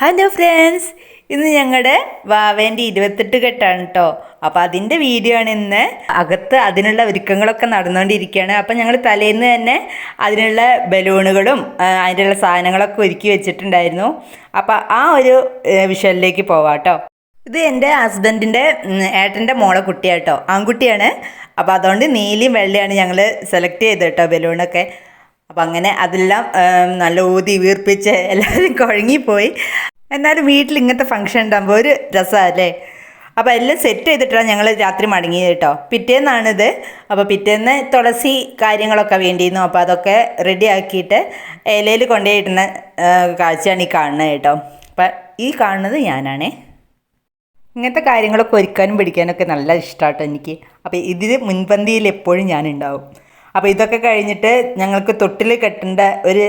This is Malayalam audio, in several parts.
ഹലോ ഫ്രണ്ട്സ് ഇന്ന് ഞങ്ങളുടെ വാവേന്റെ ഇരുപത്തെട്ട് കെട്ടാണ് കേട്ടോ അപ്പോൾ അതിന്റെ വീഡിയോ ആണ് ഇന്ന് അകത്ത് അതിനുള്ള ഒരുക്കങ്ങളൊക്കെ നടന്നുകൊണ്ടിരിക്കുകയാണ് അപ്പോൾ ഞങ്ങൾ തലേന്ന് തന്നെ അതിനുള്ള ബലൂണുകളും അതിനുള്ള സാധനങ്ങളൊക്കെ ഒരുക്കി വെച്ചിട്ടുണ്ടായിരുന്നു. അപ്പോൾ ആ ഒരു വിഷയത്തിലേക്ക് പോവാം കേട്ടോ ഇത് എന്റെ ഹസ്ബൻഡിന്റെ ഏട്ടന്റെ മോളെ കുട്ടിയാട്ടോ ആൺകുട്ടിയാണ്. അപ്പോൾ അതുകൊണ്ട് നീലയും വെള്ളയാണ് ഞങ്ങൾ സെലക്ട് ചെയ്തത് കേട്ടോ ബലൂണൊക്കെ. അപ്പം അങ്ങനെ അതെല്ലാം നല്ല ഊതി വീർപ്പിച്ച് എല്ലാവരും കുഴങ്ങിപ്പോയി. എന്നാലും വീട്ടിൽ ഇങ്ങനത്തെ ഫംഗ്ഷൻ ഉണ്ടാകുമ്പോൾ ഒരു രസമല്ലേ അപ്പോൾ എല്ലാം സെറ്റ് ചെയ്തിട്ടാണ് ഞങ്ങൾ രാത്രി മടങ്ങിയത് കേട്ടോ പിറ്റേന്നാണിത്. അപ്പോൾ പിറ്റേന്ന് തുളസി കാര്യങ്ങളൊക്കെ വേണ്ടിയിരുന്നു. അപ്പോൾ അതൊക്കെ റെഡി ആക്കിയിട്ട് ഇലയിൽ കൊണ്ടുപോയിട്ടുന്ന കാഴ്ചയാണ് ഈ കാണുന്നത് കേട്ടോ അപ്പം ഈ കാണുന്നത് ഞാനാണേ. ഇങ്ങനത്തെ കാര്യങ്ങളൊക്കെ ഒരുക്കാനും പിടിക്കാനൊക്കെ നല്ല ഇഷ്ടമാട്ടോ എനിക്ക്. അപ്പോൾ ഇതിൽ മുൻപന്തിയിൽ എപ്പോഴും ഞാനുണ്ടാവും. അപ്പോൾ ഇതൊക്കെ കഴിഞ്ഞിട്ട് ഞങ്ങൾക്ക് തൊട്ടിൽ കെട്ടേണ്ട ഒരു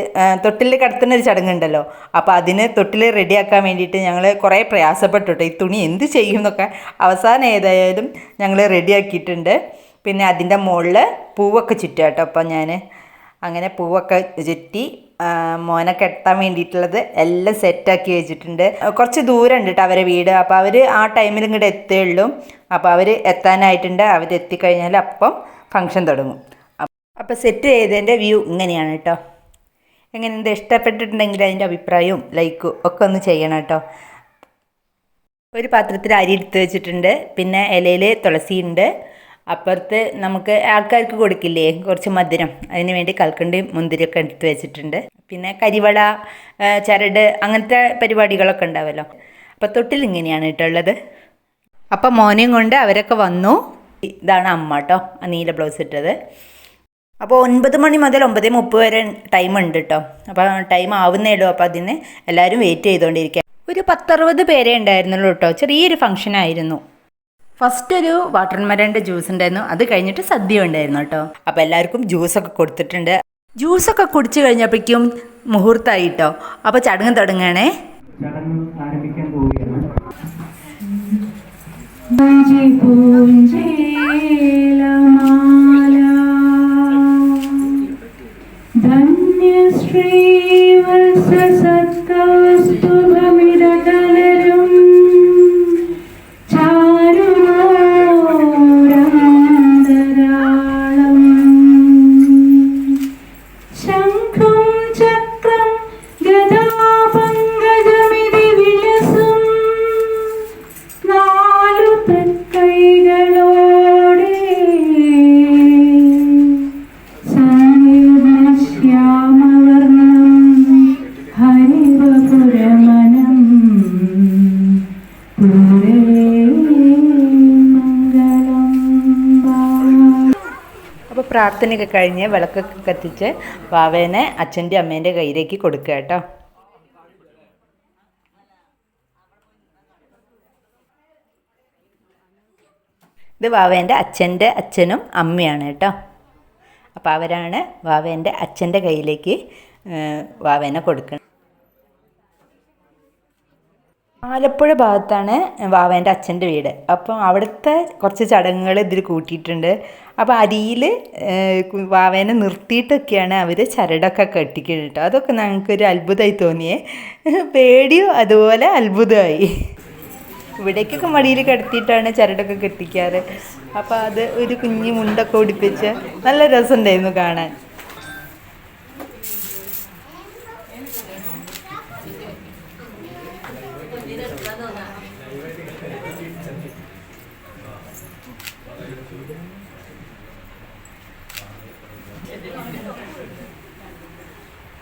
തൊട്ടിൽ കടത്തുന്ന ഒരു ചടങ്ങുണ്ടല്ലോ. അപ്പോൾ അതിന് തൊട്ടിൽ റെഡിയാക്കാൻ വേണ്ടിയിട്ട് ഞങ്ങൾ കുറേ പ്രയാസപ്പെട്ടു കേട്ടോ ഈ തുണി എന്ത് ചെയ്യും എന്നൊക്കെ അവസാനം ഏതായാലും ഞങ്ങൾ റെഡിയാക്കിയിട്ടുണ്ട്. പിന്നെ അതിന്റെ മുകളിൽ പൂവൊക്കെ ചുറ്റുക കേട്ടോ അപ്പോൾ ഞാൻ അങ്ങനെ പൂവൊക്കെ ചുറ്റി മോനെ കെട്ടാൻ വേണ്ടിയിട്ടുള്ളത് എല്ലാം സെറ്റാക്കി വെച്ചിട്ടുണ്ട്. കുറച്ച് ദൂരം ഉണ്ട് കേട്ടോ അവരെ വീട്. അപ്പോൾ അവർ ആ ടൈമിൽ ഇങ്ങോട്ട് എത്തുകയുള്ളൂ. അപ്പോൾ അവർ എത്താനായിട്ടുണ്ട്. അവർ എത്തിക്കഴിഞ്ഞാൽ അപ്പം ഫങ്ഷൻ തുടങ്ങും. അപ്പോൾ സെറ്റ് ചെയ്തതിന്റെ വ്യൂ ഇങ്ങനെയാണ് കേട്ടോ എങ്ങനെ എന്താ ഇഷ്ടപ്പെട്ടിട്ടുണ്ടെങ്കിൽ അതിന്റെ അഭിപ്രായവും ലൈക്കും ഒക്കെ ഒന്ന് ചെയ്യണം കേട്ടോ ഒരു പാത്രത്തിൽ അരി എടുത്ത് വെച്ചിട്ടുണ്ട്. പിന്നെ ഇലയിൽ തുളസി ഉണ്ട്. അപ്പുറത്ത് നമുക്ക് ആൾക്കാർക്ക് കൊടുക്കില്ലേ? കുറച്ച് മധുരം. അതിന് വേണ്ടി കൽക്കണ്ടി മുന്തിരിയൊക്കെ എടുത്ത് വെച്ചിട്ടുണ്ട്. പിന്നെ കരിവള ചരട് അങ്ങനത്തെ പരിപാടികളൊക്കെ ഉണ്ടാവല്ലോ. അപ്പോൾ തൊട്ടിൽ ഇങ്ങനെയാണ് കേട്ടുള്ളത് അപ്പോൾ മോനെയും കൊണ്ട് അവരൊക്കെ വന്നു. ഇതാണ് അമ്മ കേട്ടോ നീല ബ്ലൗസ് ഇട്ടത്. അപ്പോൾ ഒൻപത് മണി മുതൽ ഒമ്പത് മുപ്പത് വരെ ടൈം ഉണ്ട് കേട്ടോ അപ്പോൾ ടൈം ആവുന്നേ ഉള്ളൂ. അപ്പോൾ അതിന് എല്ലാവരും വെയിറ്റ് ചെയ്തുകൊണ്ടിരിക്കുക ഒരു പത്തറുപത് പേരെ ഉണ്ടായിരുന്നുള്ളൂ കേട്ടോ ചെറിയൊരു ഫംഗ്ഷൻ ആയിരുന്നു. ഫസ്റ്റ് ഒരു വാട്ടർമെലന്റെ ജ്യൂസ് ഉണ്ടായിരുന്നു. അത് കഴിഞ്ഞിട്ട് സദ്യ ഉണ്ടായിരുന്നു കേട്ടോ അപ്പോൾ എല്ലാവർക്കും ജ്യൂസൊക്കെ കൊടുത്തിട്ടുണ്ട്. ജ്യൂസൊക്കെ കുടിച്ചു കഴിഞ്ഞപ്പോഴേക്കും മുഹൂർത്തമായി കേട്ടോ അപ്പോൾ ചടങ്ങ് ചടങ്ങ് ആരംഭിക്കാൻ പ്രാർത്ഥനയൊക്കെ കഴിഞ്ഞ് വിളക്കൊക്കെ കത്തിച്ച് വാവേനെ അച്ഛന്റെ അമ്മേന്റെ കയ്യിലേക്ക് കൊടുക്കുക കേട്ടോ. ഇത് വാവേന്റെ അച്ഛന്റെ അച്ഛനും അമ്മയാണ് കേട്ടോ. അപ്പോൾ അവരാണ് വാവേന്റെ അച്ഛന്റെ കയ്യിലേക്ക് വാവേനെ കൊടുക്കുന്നത് ആലപ്പുഴ ഭാഗത്താണ് വാവേന്റെ അച്ഛന്റെ വീട്. അപ്പം അവിടുത്തെ കുറച്ച് ചടങ്ങുകൾ ഇതിൽ കൂട്ടിയിട്ടുണ്ട്. അപ്പോൾ അരിയിൽ വാവേനെ നിർത്തിയിട്ടൊക്കെയാണ് അവർ ചരടൊക്കെ കെട്ടിക്കുന്നത് കേട്ടോ. അതൊക്കെ ഞങ്ങൾക്കൊരു അത്ഭുതമായി തോന്നിയേ. പേടിയും? അതുപോലെ അത്ഭുതമായി. ഇവിടേക്കൊക്കെ മടിയിൽ കിടത്തിയിട്ടാണ് ചരടൊക്കെ കെട്ടിക്കാറ്. അപ്പോൾ അത് ഒരു കുഞ്ഞു മുണ്ടൊക്കെ ഉടിപ്പിച്ച് നല്ല രസമുണ്ടായിരുന്നു കാണാൻ.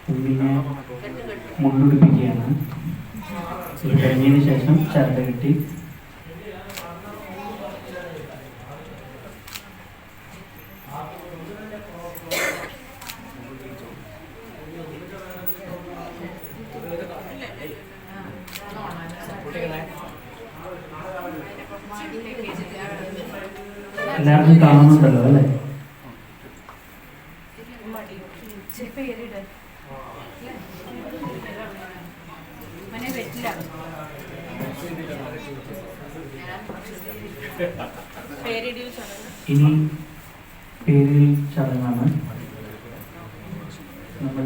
കുഞ്ഞിനെ മുണ്ടുടിപ്പിക്കുകയാണ് ഇത് കഴിഞ്ഞതിന് ശേഷം ചരട് കെട്ടി. എല്ലാവർക്കും കാണുന്നുണ്ടല്ലോ അല്ലേ? ഇനി പേരിൽ ചടങ്ങാണ്. നമ്മൾ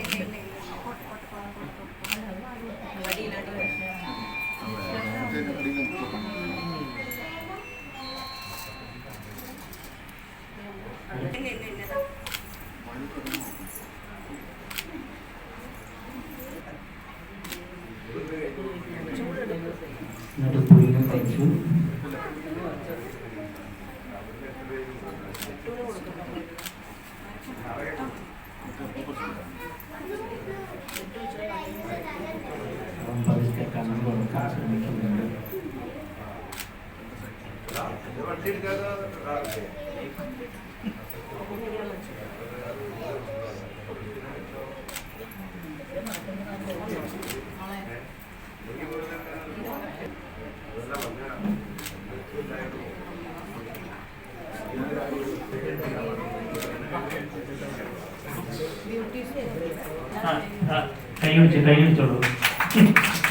Councilmember Vikas will make you member. हाँ हाँ कहीं ऊँचे कहीं ऊँचे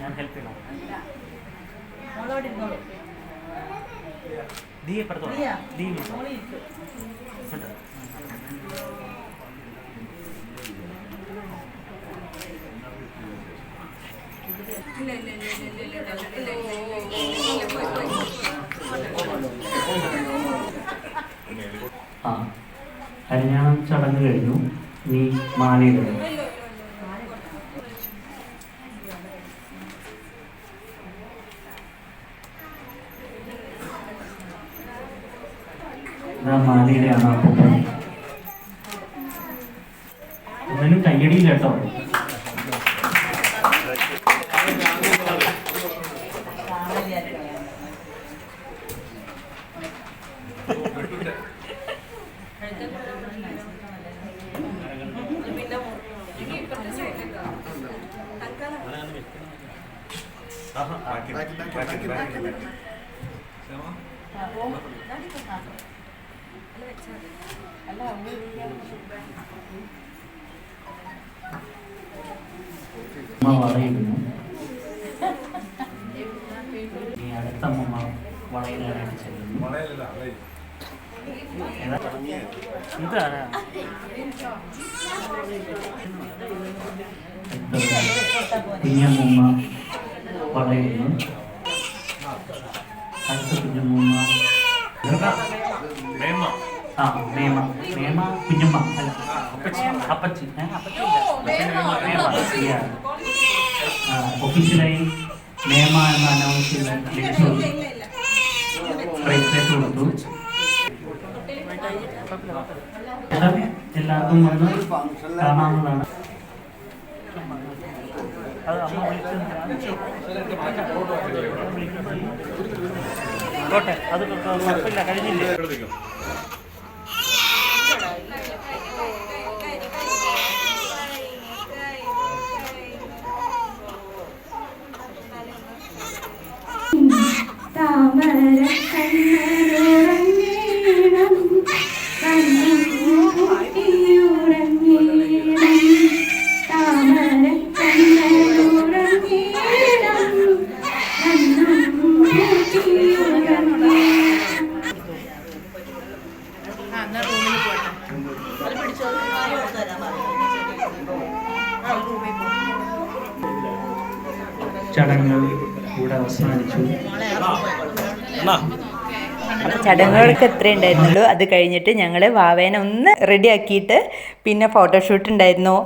ഞാൻ ഹെൽപ്പ് ചെയ്യണം? പെടുത്തോ നീയാ? ദീ ഇരിക്കും. ആ. കല്യാണം ചടങ്ങ് കഴിഞ്ഞു. നീ മാലയിടുന്നു ഇതാ മാലയുടെയാണ് അപ്പം ഒന്നിനും കയ്യടിയില്ല കേട്ടോ അമ്മ വളയിടുന്നു. നീ അടുത്ത അമ്മ വളയിലാണ് ചെല്ലുന്നു ഇതാണ് കുഞ്ഞമ്മൂമ്മ വളയുന്നു അടുത്ത കുഞ്ഞമ്മൂമ്മ ആ മേമ. മേമ കുഞ്ഞമ്മ. അല്ല അപ്പച്ചി. അപ്പച്ചി. അപ്പച്ചി ഒഫീഷ്യലായി മേമ എന്ന അനൗൺസ് എല്ലാവർക്കും വന്ന് കാണാവുന്നതാണ്. അത് കഴിഞ്ഞില്ലേ? ചടങ്ങുകൾ ഇവിടെ അവസാനിച്ചു. ചടങ്ങുകൾക്ക് എത്രയേ ഉണ്ടായിരുന്നുള്ളൂ. അത് കഴിഞ്ഞിട്ട് ഞങ്ങൾ വാവേനെ ഒന്ന് റെഡി ആക്കിയിട്ട് പിന്നെ ഫോട്ടോഷൂട്ട് ഉണ്ടായിരുന്നു.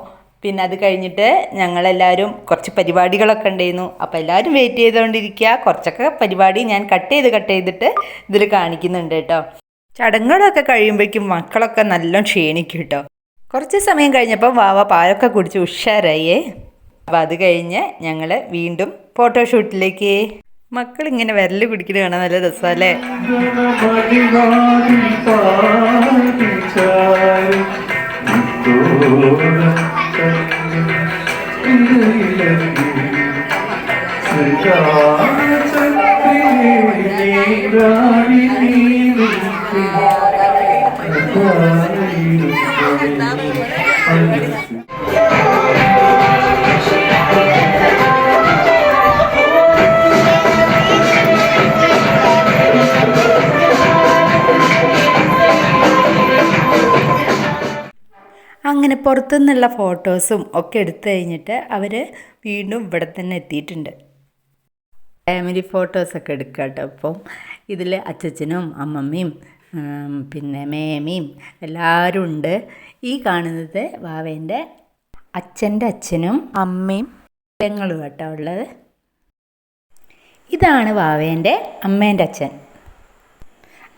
പിന്നെ അത് കഴിഞ്ഞിട്ട് ഞങ്ങളെല്ലാവരും കുറച്ച് പരിപാടികളൊക്കെ ഉണ്ടായിരുന്നു. അപ്പോൾ എല്ലാവരും വെയിറ്റ് ചെയ്തുകൊണ്ടിരിക്കുക കുറച്ചൊക്കെ പരിപാടി ഞാൻ കട്ട് ചെയ്ത് കട്ട് ചെയ്തിട്ട് ഇതിൽ കാണിക്കുന്നുണ്ട് കേട്ടോ. ചടങ്ങുകളൊക്കെ കഴിയുമ്പോഴേക്കും മക്കളൊക്കെ നല്ല ക്ഷീണിക്കും കേട്ടോ. കുറച്ച് സമയം കഴിഞ്ഞപ്പോൾ വാവ പാലൊക്കെ കുടിച്ച് ഉഷാറായേ. അപ്പോൾ അത് കഴിഞ്ഞ് ഞങ്ങൾ വീണ്ടും ഫോട്ടോഷൂട്ടിലേക്ക്. മക്കൾ ഇങ്ങനെ വിരൽ പിടിക്കുന്നത് കാണാൻ നല്ല രസമല്ലേ? അങ്ങനെ പുറത്തുനിന്നുള്ള ഫോട്ടോസും ഒക്കെ എടുത്തു കഴിഞ്ഞിട്ട് അവർ വീണ്ടും ഇവിടെ തന്നെ എത്തിയിട്ടുണ്ട്. ഫാമിലി ഫോട്ടോസൊക്കെ എടുക്കുക കേട്ടോ അപ്പം ഇതിൽ അച്ചച്ചനും അമ്മമ്മയും പിന്നെ മേമയും എല്ലാവരും ഉണ്ട്. ഈ കാണുന്നത് വാവേന്റെ അച്ഛന്റെ അച്ഛനും അമ്മയും പെങ്ങളും കേട്ടോ ഉള്ളത്. ഇതാണ് വാവേന്റെ അമ്മേന്റെ അച്ഛൻ.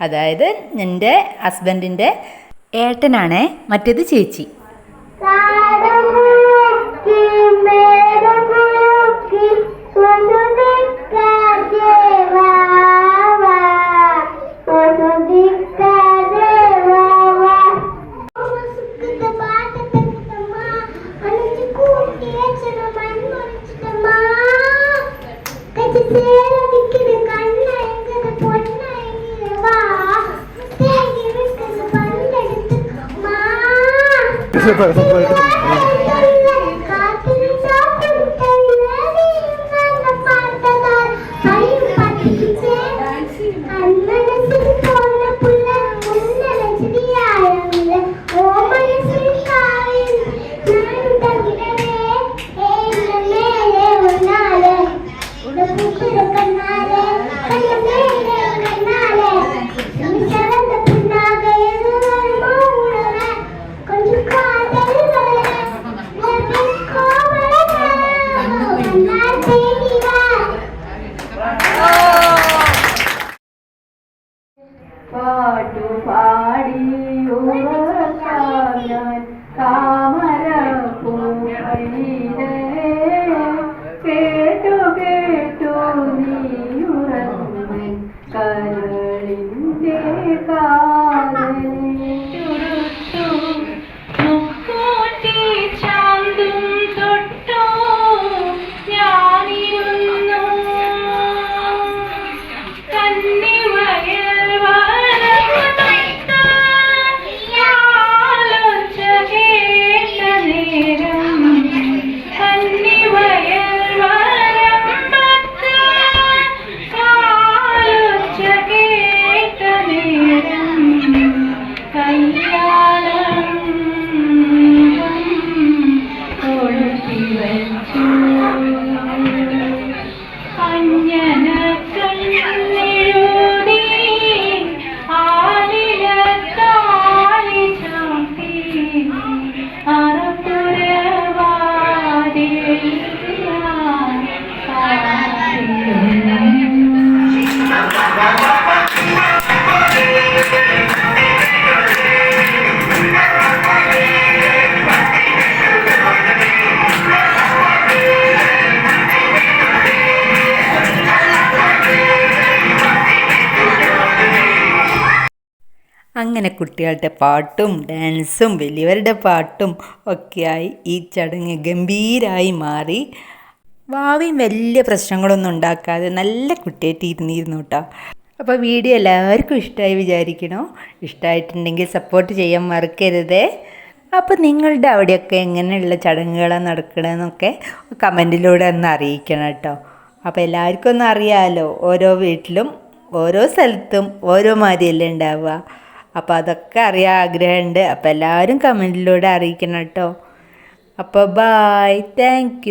അതായത് എന്റെ ഹസ്ബൻഡിന്റെ ഏട്ടനാണേ മറ്റേത് ചേച്ചി. Para അങ്ങനെ കുട്ടികളുടെ പാട്ടും ഡാൻസും വലിയവരുടെ പാട്ടും ഒക്കെയായി ഈ ചടങ്ങ് ഗംഭീരായി മാറി. ഭാവിയും വലിയ പ്രശ്നങ്ങളൊന്നും ഉണ്ടാക്കാതെ നല്ല കുട്ടിയായിട്ട് ഇരുന്നിരുന്നു കേട്ടോ. അപ്പോൾ വീഡിയോ എല്ലാവർക്കും ഇഷ്ടമായി വിചാരിക്കണോ? ഇഷ്ടമായിട്ടുണ്ടെങ്കിൽ സപ്പോർട്ട് ചെയ്യാൻ മറക്കരുതേ. അപ്പോൾ നിങ്ങളുടെ അവിടെയൊക്കെ എങ്ങനെയുള്ള ചടങ്ങുകളാണ് നടക്കണമെന്നൊക്കെ കമന്റിലൂടെ ഒന്ന് അറിയിക്കണം കേട്ടോ. അപ്പോൾ എല്ലാവർക്കും ഒന്ന് അറിയാമല്ലോ ഓരോ വീട്ടിലും ഓരോ സ്ഥലത്തും ഓരോ മാതിരിയല്ലേ ഉണ്ടാവുക. അപ്പോൾ അതൊക്കെ അറിയാൻ ആഗ്രഹമുണ്ട്. അപ്പോൾ എല്ലാവരും കമന്റിലൂടെ അറിയിക്കണം കേട്ടോ. അപ്പോൾ ബായ് താങ്ക്